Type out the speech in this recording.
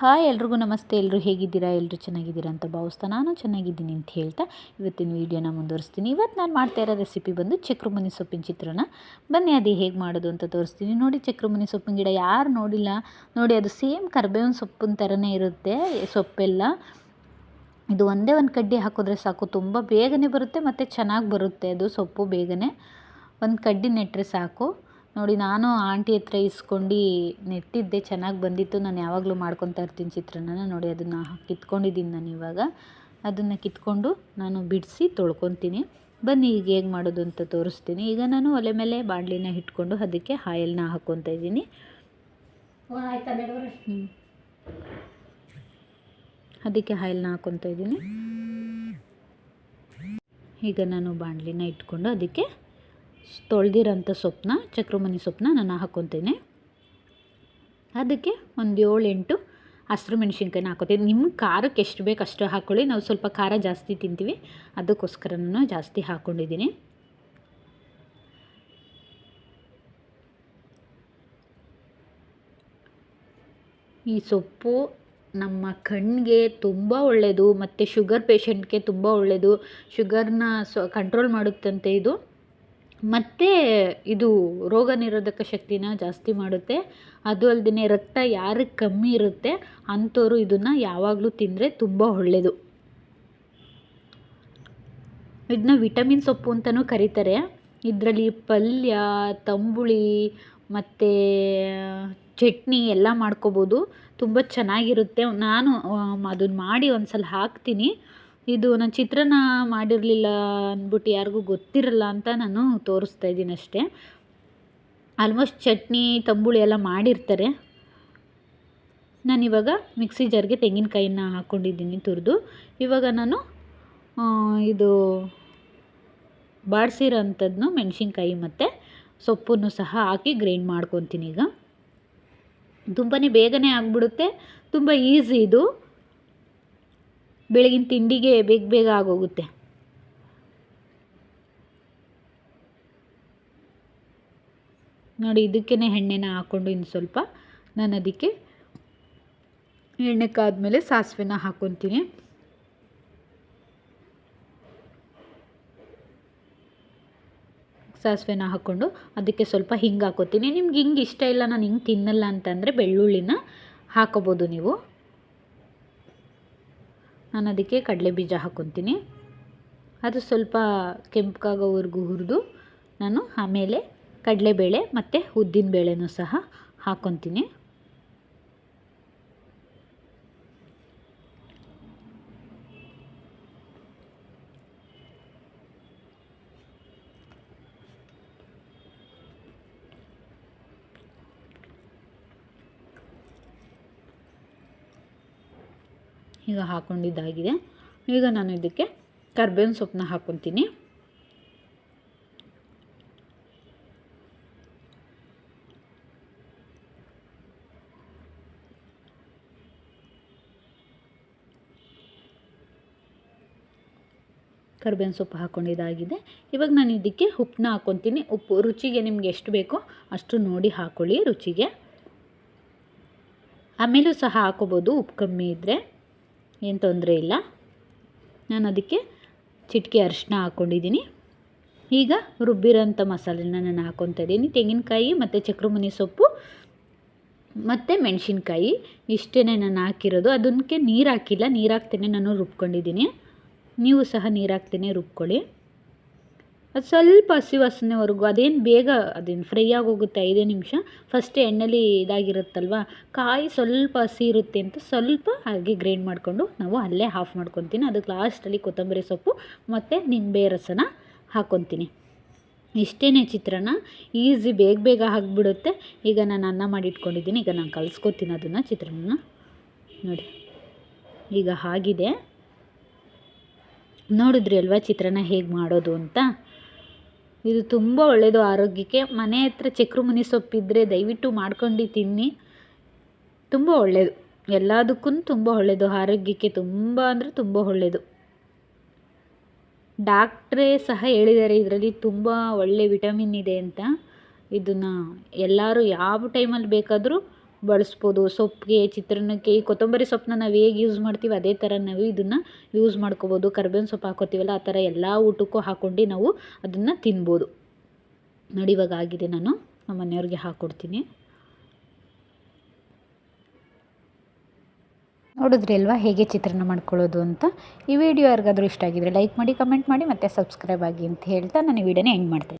Hi ಎಲ್ರಿಗೂ ನಮಸ್ತೆ. ಎಲ್ಲರೂ ಹೇಗಿದ್ದೀರಾ? ಎಲ್ಲರೂ ಚೆನ್ನಾಗಿದ್ದೀರಾ ಅಂತ ಭಾವಿಸ್ತಾ ನಾನು ಚೆನ್ನಾಗಿದ್ದೀನಿ ಅಂತ ಹೇಳ್ತಾ ಇವತ್ತಿನ ವೀಡಿಯೋನ ಮುಂದುವರಿಸ್ತೀನಿ. ಇವತ್ತು ನಾನು ಮಾಡ್ತಾ ಇರೋ ರೆಸಿಪಿ ಬಂದು ಚಕ್ರಮುನಿ ಸೊಪ್ಪಿನ ಚಿತ್ರಾನ್ನ. ಬನ್ನಿ, ಅದು ಹೇಗೆ ಮಾಡೋದು ಅಂತ ತೋರಿಸ್ತೀನಿ. ನೋಡಿ ಚಕ್ರಮುನಿ ಸೊಪ್ಪಿನ ಗಿಡ ಯಾರು ನೋಡಿಲ್ಲ. ನೋಡಿ ಅದು ಸೇಮ್ ಕರ್ಬೇವಿನ ಸೊಪ್ಪಿನ ಥರನೇ ಇರುತ್ತೆ ಸೊಪ್ಪೆಲ್ಲ. ಇದು ಒಂದೇ ಒಂದು ಕಡ್ಡಿ ಹಾಕಿದ್ರೆ ಸಾಕು. ತುಂಬ ಬೇಗನೆ ಬರುತ್ತೆ ಮತ್ತು ಚೆನ್ನಾಗಿ ಬರುತ್ತೆ ಅದು ಸೊಪ್ಪು ಬೇಗನೆ. ಒಂದು ಕಡ್ಡಿ ನೆಟ್ಟರೆ ಸಾಕು. ನೋಡಿ ನಾನು ಆಂಟಿ ಹತ್ರ ಇಸ್ಕೊಂಡು ನೆಟ್ಟಿದ್ದೆ ಚೆನ್ನಾಗಿ ಬಂದಿತ್ತು. ನಾನು ಯಾವಾಗಲೂ ಮಾಡ್ಕೊತಾ ಇರ್ತೀನಿ ಚಿತ್ರಾನ್ನ ನೋಡಿ ಅದನ್ನು ಕಿತ್ಕೊಂಡಿದ್ದೀನಿ ನಾನು ಇವಾಗ. ಅದನ್ನು ಕಿತ್ಕೊಂಡು ನಾನು ಬಿಡಿಸಿ ತೊಳ್ಕೊತೀನಿ. ಬನ್ನಿ ಈಗ ಹೇಗೆ ಮಾಡೋದು ಅಂತ ತೋರಿಸ್ತೀನಿ. ಈಗ ನಾನು ಒಲೆ ಮೇಲೆ ಬಾಣಲಿನ ಇಟ್ಕೊಂಡು ಅದಕ್ಕೆ ಹಾಯಲ್ನ ಹಾಕ್ಕೊತಾ ಇದ್ದೀನಿ. ಅದಕ್ಕೆ ಹಾಯಲ್ನ ಹಾಕ್ಕೊತಾ ಇದ್ದೀನಿ. ಈಗ ನಾನು ಬಾಣಲಿನ ಇಟ್ಕೊಂಡು ಅದಕ್ಕೆ ತೊಳೆದಿರೋಂಥ ಸೊಪ್ಪನ್ನ ಚಕ್ರಮಣಿ ಸೊಪ್ಪನ್ನ ನಾನು ಹಾಕ್ಕೊತೀನಿ. ಅದಕ್ಕೆ ಒಂದು ಏಳೆಂಟು ಹಸಿರು ಮೆಣಸಿನ್ಕಾಯಿನ ಹಾಕೋತೀನಿ ನಿಮ್ಮ ಖಾರಕ್ಕೆ ಎಷ್ಟು ಬೇಕು ಅಷ್ಟು ಹಾಕ್ಕೊಳ್ಳಿ ನಾವು ಸ್ವಲ್ಪ ಖಾರ ಜಾಸ್ತಿ ತಿಂತೀವಿ. ಅದಕ್ಕೋಸ್ಕರ ನಾನು ಜಾಸ್ತಿ ಹಾಕ್ಕೊಂಡಿದ್ದೀನಿ ಈ ಸೊಪ್ಪು ನಮ್ಮ ಕಣ್ಣಿಗೆ ತುಂಬ ಒಳ್ಳೆಯದು ಮತ್ತು ಶುಗರ್ ಪೇಷಂಟ್ಗೆ ತುಂಬ ಒಳ್ಳೆಯದು ಶುಗರ್ನ ಸೊ, ಕಂಟ್ರೋಲ್ ಮಾಡುತ್ತಂತೆ ಇದು. ಮತ್ತು ಇದು ರೋಗ ನಿರೋಧಕ ಶಕ್ತಿನ ಜಾಸ್ತಿ ಮಾಡುತ್ತೆ. ಅದು ಅಲ್ಲದೆ ರಕ್ತ ಯಾರಿಗೆ ಕಮ್ಮಿ ಇರುತ್ತೆ ಅಂಥವ್ರು ಇದನ್ನು ಯಾವಾಗಲೂ ತಿಂದರೆ ತುಂಬ ಒಳ್ಳೆಯದು ಇದನ್ನ ವಿಟಮಿನ್ ಸೊಪ್ಪು ಅಂತಲೂ ಕರೀತಾರೆ. ಇದರಲ್ಲಿ ಪಲ್ಯ, ತಂಬುಳಿ ಮತ್ತು ಚಟ್ನಿ ಎಲ್ಲ ಮಾಡ್ಕೋಬೋದು. ತುಂಬ ಚೆನ್ನಾಗಿರುತ್ತೆ. ನಾನು ಅದನ್ನು ಮಾಡಿ ಒಂದು ಸಲ ಹಾಕ್ತೀನಿ. ಇದು ನಾನು ಚಿತ್ರಾನ್ನ ಮಾಡಿರಲಿಲ್ಲ ಅಂದ್ಬಿಟ್ಟು ಯಾರಿಗೂ ಗೊತ್ತಿರಲ್ಲ ಅಂತ ನಾನು ತೋರಿಸ್ತಾ ಇದ್ದೀನಿ ಅಷ್ಟೇ. ಆಲ್ಮೋಸ್ಟ್ ಚಟ್ನಿ, ತಂಬುಳಿ ಎಲ್ಲ ಮಾಡಿರ್ತಾರೆ. ನಾನಿವಾಗ ಮಿಕ್ಸಿ ಜಾರ್ಗೆ ತೆಂಗಿನಕಾಯಿನ ಹಾಕ್ಕೊಂಡಿದ್ದೀನಿ ತುರಿದು. ಇವಾಗ ನಾನು ಇದು ಬಾಡಿಸಿರೋ ಅಂಥದ್ದು ಮೆಣಸಿನ್ಕಾಯಿ ಮತ್ತು ಸೊಪ್ಪನ್ನು ಸಹ ಹಾಕಿ ಗ್ರೈಂಡ್ ಮಾಡ್ಕೊತೀನಿ ಈಗ. ತುಂಬಾ ಬೇಗನೆ ಆಗಿಬಿಡುತ್ತೆ. ತುಂಬ ಈಸಿ ಇದು. ಬೆಳಗಿನ ತಿಂಡಿಗೆ ಬೇಗ ಬೇಗ ಆಗೋಗುತ್ತೆ. ನೋಡಿ ಇದಕ್ಕೇ ಎಣ್ಣೆನ ಹಾಕ್ಕೊಂಡು ಇನ್ನು ಸ್ವಲ್ಪ ನಾನು ಅದಕ್ಕೆ ಎಣ್ಣೆ ಕಾದ್ಮೇಲೆ ಸಾಸಿವೆನ ಹಾಕ್ಕೊತೀನಿ. ಸಾಸಿವೆನ ಹಾಕ್ಕೊಂಡು ಅದಕ್ಕೆ ಸ್ವಲ್ಪ ಹಿಂಗೆ ಹಾಕೋತೀನಿ ನಿಮ್ಗೆ ಹಿಂಗೆ ಇಷ್ಟ ಇಲ್ಲ, ನಾನು ಹಿಂಗೆ ತಿನ್ನಲ್ಲ ಅಂತಂದರೆ ಬೆಳ್ಳುಳ್ಳಿನ ಹಾಕೋಬೋದು ನೀವು. ನಾನು ಅದಕ್ಕೆ ಕಡಲೆ ಬೀಜ ಹಾಕ್ಕೊತೀನಿ. ಅದು ಸ್ವಲ್ಪ ಕೆಂಪಗಾಗೋವರೆಗೂ ಹುರಿದು ನಾನು ಆಮೇಲೆ ಕಡಲೆಬೇಳೆ ಮತ್ತು ಉದ್ದಿನಬೇಳೆನೂ ಸಹ ಹಾಕ್ಕೊತೀನಿ. ಈಗ ಹಾಕ್ಕೊಂಡಿದ್ದಾಗಿದೆ ಈಗ ನಾನು ಇದಕ್ಕೆ ಕರ್ಬೇವಿನ ಸೊಪ್ಪನ್ನ ಹಾಕ್ಕೊತೀನಿ. ಕರ್ಬೇವಿನ ಸೊಪ್ಪು ಹಾಕ್ಕೊಂಡಿದ್ದಾಗಿದೆ. ಇವಾಗ ನಾನು ಇದಕ್ಕೆ ಉಪ್ಪನ್ನ ಹಾಕ್ಕೊತೀನಿ. ಉಪ್ಪು ರುಚಿಗೆ ನಿಮ್ಗೆ ಎಷ್ಟು ಬೇಕೋ ಅಷ್ಟು ನೋಡಿ ಹಾಕ್ಕೊಳ್ಳಿ ರುಚಿಗೆ. ಆಮೇಲೂ ಸಹ ಹಾಕೋಬೋದು ಉಪ್ಪು ಕಮ್ಮಿ ಇದ್ದರೆ ಏನು ತೊಂದರೆ ಇಲ್ಲ. ನಾನು ಅದಕ್ಕೆ ಚಿಟಿಕೆ ಅರಿಶಿನ ಹಾಕ್ಕೊಂಡಿದ್ದೀನಿ ಈಗ ರುಬ್ಬಿರೋಂಥ ಮಸಾಲೆನ ನಾನು ಹಾಕ್ಕೊತಾ ಇದ್ದೀನಿ ತೆಂಗಿನಕಾಯಿ ಮತ್ತು ಚಕ್ರಮುನಿ ಸೊಪ್ಪು ಮತ್ತು ಮೆಣಸಿನ್ಕಾಯಿ ಇಷ್ಟೇ ನಾನು ಹಾಕಿರೋದು. ಅದಕ್ಕೆ ನೀರು ಹಾಕಿಲ್ಲ. ನೀರು ಹಾಕ್ತೇನೆ ನಾನು ರುಬ್ಕೊಂಡಿದ್ದೀನಿ ನೀವು ಸಹ ನೀರು ಹಾಕ್ತೇನೆ, ರುಬ್ಕೊಳ್ಳಿ. ಅದು ಸ್ವಲ್ಪ ಹಸಿ ವಾಸನೆವರೆಗೂ ಅದೇನು ಬೇಗ ಅದೇನು ಫ್ರೈ ಆಗೋಗುತ್ತೆ ಐದೇ ನಿಮಿಷ? ಫಸ್ಟ್ ಎಣ್ಣೆಲಿ ಇದಾಗಿರುತ್ತಲ್ವ? ಕಾಯಿ ಸ್ವಲ್ಪ ಹಸಿ ಇರುತ್ತೆ ಅಂತ ಸ್ವಲ್ಪ ಹಾಗೆ ಗ್ರೈಂಡ್ ಮಾಡಿಕೊಂಡು ನಾವು ಅಲ್ಲೇ ಆಫ್ ಮಾಡ್ಕೊತೀನಿ. ಅದಕ್ಕೆ ಲಾಸ್ಟಲ್ಲಿ ಕೊತ್ತಂಬರಿ ಸೊಪ್ಪು ಮತ್ತು ನಿಂಬೆ ರಸನ ಹಾಕ್ಕೊತೀನಿ ಇಷ್ಟೇ ಚಿತ್ರಾನ್ನ. ಈಸಿ ಬೇಗ ಬೇಗ ಆಗಿಬಿಡುತ್ತೆ. ಈಗ ನಾನು ಅನ್ನ ಮಾಡಿ ಇಟ್ಕೊಂಡಿದ್ದೀನಿ ಈಗ ನಾನು ಕಲಿಸ್ಕೊತೀನಿ ಅದನ್ನು ಚಿತ್ರಾನ್ನ ನೋಡಿ. ಈಗ ಆಗಿದೆ ನೋಡಿದ್ರಿ ಅಲ್ವಾ ಚಿತ್ರಾನ್ನ ಹೇಗೆ ಮಾಡೋದು ಅಂತ? ಇದು ತುಂಬ ಒಳ್ಳೆಯದು ಆರೋಗ್ಯಕ್ಕೆ. ಮನೆ ಹತ್ರ ಚಕ್ರಮುನಿ ಸೊಪ್ಪಿದ್ದರೆ ದಯವಿಟ್ಟು ಮಾಡ್ಕೊಂಡು ತಿನ್ನಿ. ತುಂಬ ಒಳ್ಳೆಯದು ಎಲ್ಲದಕ್ಕೂ ತುಂಬ ಒಳ್ಳೆಯದು ಆರೋಗ್ಯಕ್ಕೆ ತುಂಬ ಅಂದರೆ ತುಂಬ ಒಳ್ಳೆಯದು ಡಾಕ್ಟ್ರೇ ಸಹ ಹೇಳಿದ್ದಾರೆ, ಇದರಲ್ಲಿ ತುಂಬ ಒಳ್ಳೆ ವಿಟಮಿನ್ ಇದೆ ಅಂತ. ಇದನ್ನು ಎಲ್ಲರೂ ಯಾವ ಟೈಮಲ್ಲಿ ಬೇಕಾದರೂ ಬಳಸ್ಬೋದು. ಸೊಪ್ಪಿಗೆ, ಚಿತ್ರಾನ್ನಕ್ಕೆ, ಈ ಕೊತ್ತಂಬರಿ ಸೊಪ್ಪನ್ನ ನಾವು ಹೇಗೆ ಯೂಸ್ ಮಾಡ್ತೀವಿ ಅದೇ ಥರ ನಾವು ಇದನ್ನು ಯೂಸ್ ಮಾಡ್ಕೋಬೋದು. ಕರ್ಬೇವಿನ ಸೊಪ್ಪು ಹಾಕೋತೀವಲ್ಲ ಆ ಥರ ಎಲ್ಲ ಊಟಕ್ಕೂ ಹಾಕ್ಕೊಂಡು ನಾವು ಅದನ್ನು ತಿನ್ಬೋದು. ನೋಡಿ ಇವಾಗ ಆಗಿದೆ ನಾನು. ನಮ್ಮ ಮನೆಯವ್ರಿಗೆ ಹಾಕ್ಕೊಡ್ತೀನಿ ನೋಡಿದ್ರಿ ಅಲ್ವಾ ಹೇಗೆ ಚಿತ್ರಾನ್ನ ಮಾಡ್ಕೊಳ್ಳೋದು ಅಂತ? ಈ ವಿಡಿಯೋ ಯಾರಿಗಾದರೂ ಇಷ್ಟ ಆಗಿದ್ರೆ ಲೈಕ್ ಮಾಡಿ ಕಮೆಂಟ್ ಮಾಡಿ ಮತ್ತು ಸಬ್ಸ್ಕ್ರೈಬ್ ಆಗಿ ಅಂತ ಹೇಳ್ತಾ ನಾನು ವಿಡಿಯೋನ ಎಂಡ್ ಮಾಡ್ತೀನಿ